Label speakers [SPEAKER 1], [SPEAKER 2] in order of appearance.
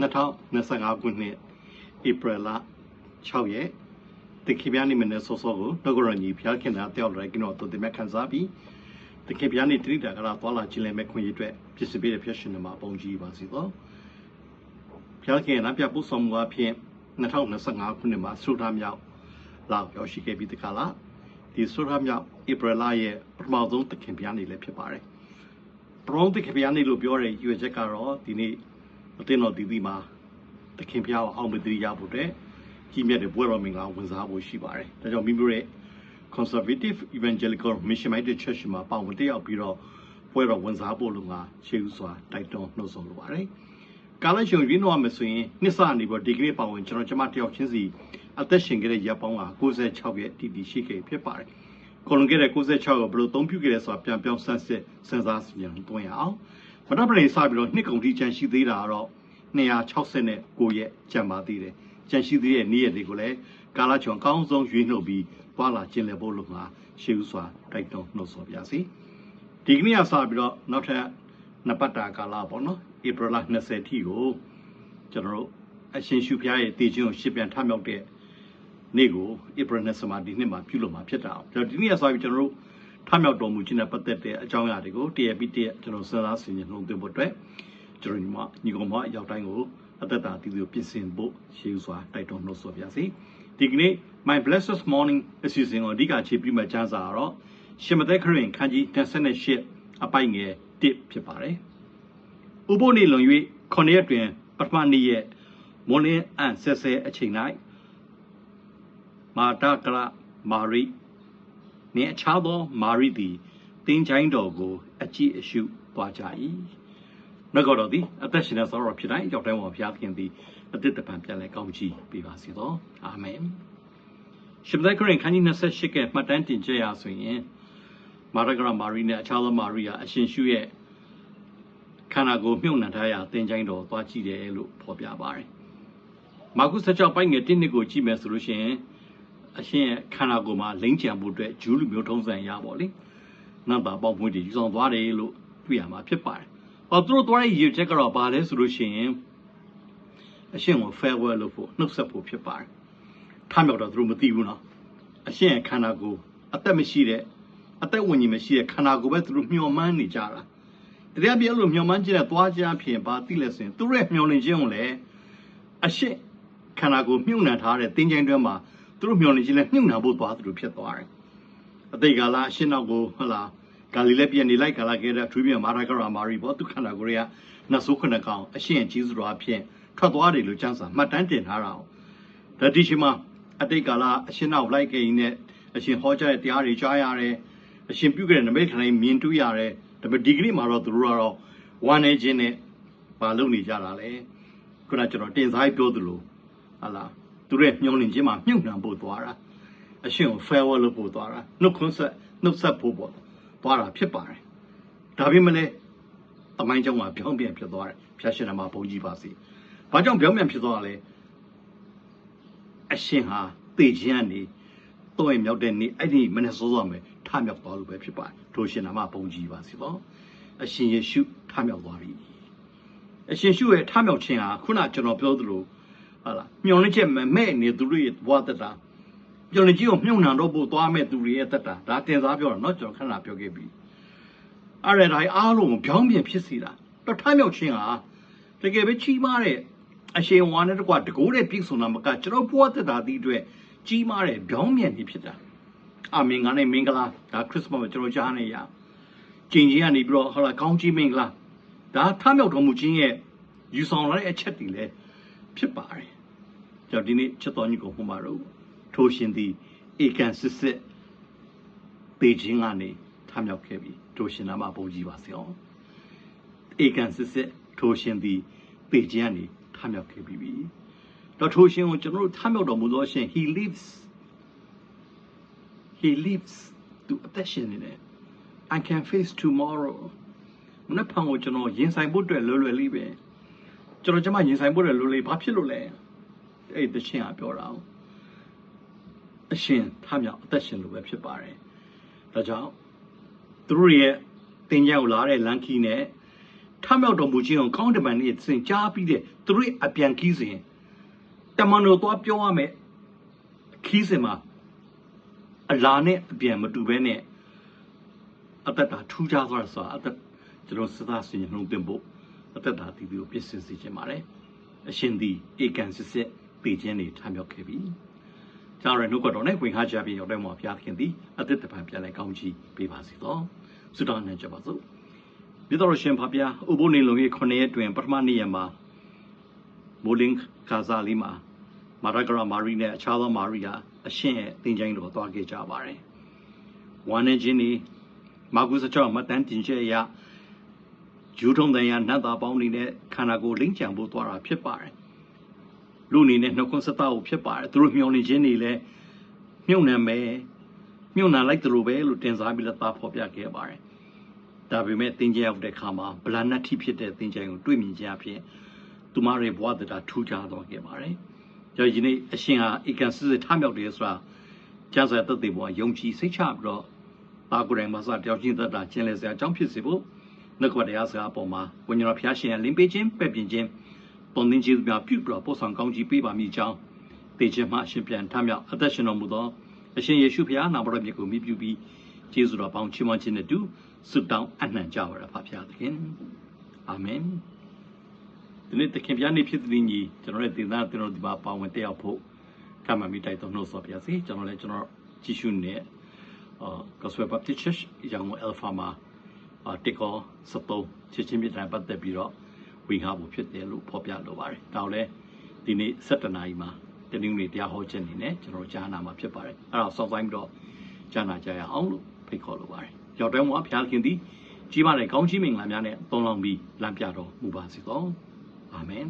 [SPEAKER 1] 2025ခုနှစ်ဧပြီလ6ရက်တခင်ဗျာနေမနေ့စောစောကိုနှုတ်ကရညီဖျားခင်တာတယောက်လည်းကျွန်တော်တို့တင်မဲ့ခန်းစားပြီးတခင်ဗျာနေတိတိတာကလာသွားလာခြင်းလည်းမဲ့ခွင့်ရအတွက်ဖြစ်စီပေးတဲ့ဖြစ်ရှင်တွေမှာပုံကြီးပါစီတော့ဖျားခင်နာပြပုဆောင်မှုအဖြစ်2025ခုနှစ်မှာဆုထားမြောက်လောက်ရောက်ရှိခဲ့ပြီးတကလားဒီဆုထားမြောက်ဧပြီလရဲ့ပထမဆုံးတခင်ဗျာနေလည်းဖြစ်ပါတယ်ပရောတခင်ဗျာနေလို့ပြောတဲ့ရွေချက်ကတော့ဒီနေ့ အတင်းတော်ဒီဒီမှာတခင်ဗျာကိုအောင်မသိရဖို့အတွက်ကြီးမြတ်တဲ့ဘွဲတော်မင်္ဂလာဝန်စားဖို့ရှိပါတယ်ဒါကြောင့်မိမိတို့ရဲ့ conservative evangelical mission minded church မှာပါဝင်တက်ရောက်ပြီးတော့ပွဲတော်ဝန်စားဖို့လို့ငါရှေးဥစွာတိုက်တွန်းနှုတ်ဆော်လိုပါတယ်။ကာလရှုံရင်းတော့မယ်ဆိုရင်နှစ်စနေပြီးဒီကနေ့ပါဝင်ကျွန်တော်ကျမတယောက်ချင်းစီအသက်ရှင်ခဲ့တဲ့ရပ်ပေါင်းက96ရဲ့တည်တည်ရှိခဲ့ဖြစ်ပါတယ်။ကိုလွန်ခဲ့တဲ့96ကိုဘယ်လိုသုံးပြုခဲ့လဲဆိုတာပြန်ပြောင်းဆန်းစစ်စဉ်းစားစီရင်တွင်းရအောင်။ မနက်ပိုင်းစပြီးတော့နှစ်ကုန်ထိချန်ရှိသေးတာကတော့269ရက်ကျန်ပါသေးတယ်။ကျန်ရှိသေးတဲ့နေ့ရက်တွေကိုလည်းကာလချုံအကောင်းဆုံးရွေးနှုတ်ပြီးပွာလာကျင်လည်ဖို့လို့ငါရှေးဥစွာတိုက်တွန်းနှုတ်ဆော်ပြစီဒီကနေ့ကစပြီးတော့နောက်ထပ်နှစ်ပတ်တာကာလပေါ့နော်ဧပြီလ20ထိကိုကျွန်တော်တို့အရှင်ရှုဖျားရဲ့တည်ခြင်းကိုရှင်းပြန်ထမြောက်တဲ့နေ့ကိုဧပြီ20မှာဒီနှစ်မှာပြုလုပ်မှာဖြစ်တာ။ကျွန်တော်ဒီနေ့ကစပြီးကျွန်တော်တို့ ထမြောက်တော်မူခြင်းနဲ့ပတ်သက်တဲ့အကြောင်းအရာတွေကိုတရပြီးတရကျွန်တော်စဉ်းစားဆင်ခြင်နှုံးသွင်းဖို့အတွက်ကျွန်တော်ညီမညီကောင်မအရောက်တိုင်းကိုအသက်တာတည်သူပြင်ဆင်ဖို့ရှေးဥစွာတိုက်တွန်းနှုတ်ဆော်ပြစီဒီကနေ့ my blessed morning အစီအစဉ်ကိုအဓိကခြေပြီးမှကျမ်းစာတော့ရှင်မသက်ခရင်ခန်းကြီး28အပိုင်ငယ်1ဖြစ်ပါတယ်။ဥပုနေလွန်၍ခொနရက်တွင်ပထမနေ့ရဲ့မွန်လင်းအန်ဆက်ဆဲအချိန်၌မာတာကရမာရိ နှင့်အခြားသောမာရိသည်တင်းချိုင်းတော်ကို အကြည့်အရှုသွားကြ၏။နှုတ်တော်သည်အသက်ရှင်တဲ့သောတော်ဖြစ်တိုင်းရောက်တိုင်းပေါ်ဘုရားခင်သည်အတိတ်တပံပြန်လဲကောင်းချီးပေးပါစေသောအာမင်။ရှင်ဘသက်ခရင်ခန်းကြီး28ကမှတ်တမ်းတင်ကြရဆိုရင်မာရဂရမာရီနဲ့အခြားသောမာရီယာအရှင်ရှုရဲ့ခန္ဓာကိုယ်မြုပ်နှံထားရာသင်ချိုင်းတော်သွားကြည့်တယ်လို့ဖော်ပြပါတယ်။မာကု16ပိုင်းငယ်1နှစ်ကိုကြည့်မယ်ဆိုလို့ရှိရင် အရှင်ရဲ့ခန္ဓာကိုယ်မှာလိမ့်ချံမှုအတွက်ဂျူးလူမျိုးထုံးစံရပါလေ။နံပါတ်ပေါင်းမွေးတွေယူဆောင်သွားတယ်လို့တွေ့ရမှာဖြစ်ပါတယ်။ဟောသူတို့သွားတဲ့ရည်ချက်ကတော့ဘာလဲဆိုလို့ရှိရင်အရှင်ကို farewell လုပ်ဖို့နှုတ်ဆက်ဖို့ဖြစ်ပါတယ်။ထားမြောက်တော့သူတို့မသိဘူးနော်။အရှင်ရဲ့ခန္ဓာကိုယ်အသက်မရှိတဲ့အသက်ဝိညာဉ်မရှိတဲ့ခန္ဓာကိုယ်ပဲသူတို့မျှော်မှန်းနေကြတာတရားပြအဲ့လိုမျှော်မှန်းခြင်းနဲ့သွားကြဖြင့်ဘာသိလဲဆိုရင်သူတို့ရဲ့မျှော်လင့်ခြင်းကိုလည်းအရှိခန္ဓာကိုယ်မြုပ်နှံထားတဲ့တင်းချိုင်းတွင်းမှာ သူတို့မျှော်လင့်ခြင်းနဲ့မြုပ်နှံဖို့သွားသူတို့ဖြစ်သွားတယ်အတိတ်ကာလအရှင်နောက်ကိုဟုတ်လားဂါလိလဲပြန်နေလိုက်ကာလခဲ့တဲ့ထူးပြန်မာရဂရာမာရီဘောသူခန္ဓာကိုယ်ရဲ့နတ်ဆိုးခဏကောင်အရှင်ရဲ့ကြီးစွာဖြင့်ထွက်သွားတယ်လို့ကျမ်းစာမှတ်တမ်းတင်ထားတာ။ဒါဒီရှိမှာအတိတ်ကာလအရှင်နောက်လိုက်ကိန်းနဲ့အရှင်ဟောကြားတဲ့တရားတွေကြားရတယ်။အရှင်ပြုခဲ့တဲ့နမိတ်ခဏမြင်တွေ့ရတယ်။ဒါပေမဲ့ဒီကနေ့မှာတော့သူတို့ကတော့ဝမ်းနေခြင်းနဲ့မလုပ်နေကြတာလေ။ခုနကျွန်တော်တင်စားပြောသလိုဟာလား သူတို့ရဲ့မျောလင့်ခြင်းမှာမြုပ်နှံဖို့သွားတာ။အရှင်ကို farewell လုပ်ဖို့သွားတာ။နှုတ်ခွန်းဆက်နှုတ်ဆက်ဖို့ပေါ့သွားတာဖြစ်ပါတယ်။ဒါပေမဲ့လည်းတမိုင်းကြောင့်ကပြောင်းပြန်ဖြစ်သွားတယ်။ဖျားရှင်နာမှာဘုန်းကြီးပါစေ။ဘာကြောင့်ပြောင်းပြန်ဖြစ်သွားလဲအရှင်ဟာသေခြင်းကနေတော့ရင်မြောက်တဲ့နေ့အဲ့ဒီမနေ့စောစောမယ်ထမြောက်သွားလို့ပဲဖြစ်ပါတယ်ထိုရှင်နာမဘုန်းကြီးပါစီတော့အရှင်ယေရှုထမြောက်သွားပြီအရှင်ရှုရဲ့ထမြောက်ခြင်းဟာခုနကျွန်တော်ပြောသလို ဟာလားမျောလင့်ချက်မမဲ့နေသူတို့ရဲ့ဘဝတက်တာမျောလင့်ကြီးကိုမြုံနှံတော့ဖို့သွားမဲ့သူတွေရဲ့တက်တာဒါတင်စားပြောတာเนาะကျွန်တော်ခဏပြောခဲ့ပြီအဲ့ဒါတိုင်းအားလုံးပြောင်းပြန်ဖြစ်စီတာတော့ထမြောက်ခြင်းဟာတကယ်ပဲချီးမားတဲ့အရှင်ဝါနဲ့တကွာတကိုးတဲ့ပြည့်စုံတာမကကျွန်တော်ဘဝတက်တာဒီအတွက်ကြီးမားတဲ့ပြောင်းမြန်နေဖြစ်တာအာမင်ငါနဲ့မင်္ဂလာဒါခရစ်စမတ်ကိုကျွန်တော်ကြားနေရကျင်ကြီးကနေပြီးတော့ဟောလာကောင်းကြီးမင်္ဂလာဒါထမြောက်တော်မူခြင်းရဲ့ယူဆောင်လာတဲ့အချက်တွေလည်းဖြစ်ပါတယ် ကျွန်တော်ဒီနေ့ချက်တော်ညီကိုဟောမှာတော့ထိုးရှင်သည်ဧကန်စစ်စစ်ပေခြင်းကနေထမြောက်ခဲ့ပြီထိုးရှင်နာမဘုန်းကြီးပါစေအောင်ဧကန်စစ်စစ်ထိုးရှင်သည်ပေခြင်းကနေထမြောက်ခဲ့ပြီးပြီတော့ထိုရှင်ကိုကျွန်တော်တို့ထမြောက်တော်မူသောရှင် he lives he lives သူအသက်ရှင်နေတယ် I can face tomorrow မနေ့ဖန်ကိုကျွန်တော်ရင်ဆိုင်ဖို့အတွက်လွယ်လွယ်လေးပဲကျွန်တော်ကျမရင်ဆိုင်ဖို့လည်းလွယ်လွယ်ဘာဖြစ်လို့လဲ အဲ့တရှင်ကပြောတာအရှင်ထမြောက်အသက်ရှင်လို့ပဲဖြစ်ပါတယ်ဒါကြောင့်သူတို့ရဲ့တင်ကြကိုလာတဲ့လန်ခီနဲ့ထ
[SPEAKER 2] ထမြောက်တော်မူခြင်းကိုကောင်းတမန်နဲ့စင်ကြားပြီးတဲ့သူတို့အပြန်ခီးစဉ်တမန်တော်သွားပြောရမယ်ခီးစဉ်မှာအလားနဲ့အပြန်မတူဘဲနဲ့အသက်တာထူးခြားသွားဆိုတာအသက်ကျွန်တော်စသဆင်နှုံးတင်ဖို့အသက်တာတည်ပြီးကိုပြည့်စင်စေခြင်းပါတယ်အရှင်သည်ဧကန်စစ်စစ် ပေခြင်းတွေထမြောက်ခဲ့ပြီကျွန်တော်ရနှုတ်ကတော်နဲ့ဝင်ခါကြပြီးရောက်တဲ့မှာဘုရားသခင်သည်အသက်တပံပြန်လဲကောင်းချီးပေးပါစေသောဆုတောင်းနေကြပါစို့မြတ်တော်ရှင်ဖဗျာဥပုနေလုံရဲ့ခொနှစ်ရက်တွင်ပထမနေ့ရက်မှာမိုလင်ခါဇာလီမှာမာရဂရာမာရီနဲ့အခြားသောမာရီယာအရှင်ရဲ့တင်ကြိုင်းတော်သွားခဲ့ကြပါတယ်။ဝမ်းနေခြင်းนี่မာကုစချောမတန်တင်ချက်အရဂျူထုံတန်ရနတ်သားပေါင်းနေတဲ့ခန္ဓာကိုယ်လိမ့်ချံဖို့သွားတာဖြစ်ပါတယ်။ လူအနေနဲ့နှုတ်ခွန်းဆက်တာကိုဖြစ်ပါတယ်။သူတို့မျောနေခြင်းนี่လည်းမြုံနှံမယ်မြုံနှံလိုက်တယ်လို့ပဲလို့တင်စားပြီးလက်သားဖော်ပြခဲ့ပါတယ်။ဒါပေမဲ့သင်ကြရောက်တဲ့ခါမှာဗလာနတ်ထိဖြစ်တဲ့သင်ကြကိုတွေ့မြင်ကြဖြင့်သူမရဲ့ဘဝတရားထူးခြားသွားခဲ့ပါတယ်။ကြောင့်ဒီနေ့အရှင်ဟာဧကန်စစ်စစ်ထမြောက်တယ်ဆိုတာကျမ်းစာသက်သေပေါ်ယုံကြည်စိတ်ချပြီးတော့တာကိုယ်တိုင်မှာစတယောက်ချင်းသက်တာကျင်လည်စရာအကြောင်းဖြစ်စေဖို့နှုတ်ကပတရားစကားပေါ်မှာဝိညာဉ်တော်ဖျားရှင်ရဲ့လင်းပေးခြင်းပဲ့ပြင်ခြင်း ပုံသင်ခြင်းများပြုပြီးတော့ပို့ဆောင်ကောင်းကြီးပေးပါမိကြောင်းတေခြင်းမှအရှင်ပြန်ထမြောက်အသက်ရှင်တော်မူသောအရှင်ယေရှုဖျားနာမတော်မြတ်ကိုမြည်ပြုပြီးကျေးဇူးတော်ပေါင်းချီးမွမ်းခြင်းနဲ့တူဆုတောင်းအနှံကြပါရဖဖျားသခင်အာမင်ဒီနေ့တခင်ပြားနေဖြစ်တဲ့ညီကျွန်တော်ရဲ့ဒေသကျွန်တော်ဒီမှာပါဝင်တက်ရောက်ဖို့ကမ္ဘာမိတိုက်တော်နှုတ်ဆော်ပြစီကျွန်တော်လည်းကျွန်တော်ကြည့်ရှုနေအာ Gospel Baptist Church ရောင် Alpha မှာအာတေကောစတုံးချစ်ချင်းမြတ်တိုင်းပတ်သက်ပြီးတော့ ဝင်ဟာဖို့ဖြစ်တယ်လို့ဖော်ပြလိုပါတယ်ဒါတော့လေဒီနေ့7နာရီမှာတနင်္ဂနွေတရားဟောခြင်းနေနဲ့ကျွန်တော်ကြားနာမှာဖြစ်ပါတယ်အဲ့တော့စောင့်ဆိုင်ပြီးတော့ကြားနာကြရအောင်လို့ဖိတ်ခေါ်လိုပါတယ်ရောက်တဲ့မှာဘုရားခင်သည်ကြီးမားတဲ့ကောင်းချီးမင်္ဂလာများနဲ့သုံးလောင်းပြီးလမ်းပြတော်မူပါစေသောအာမင်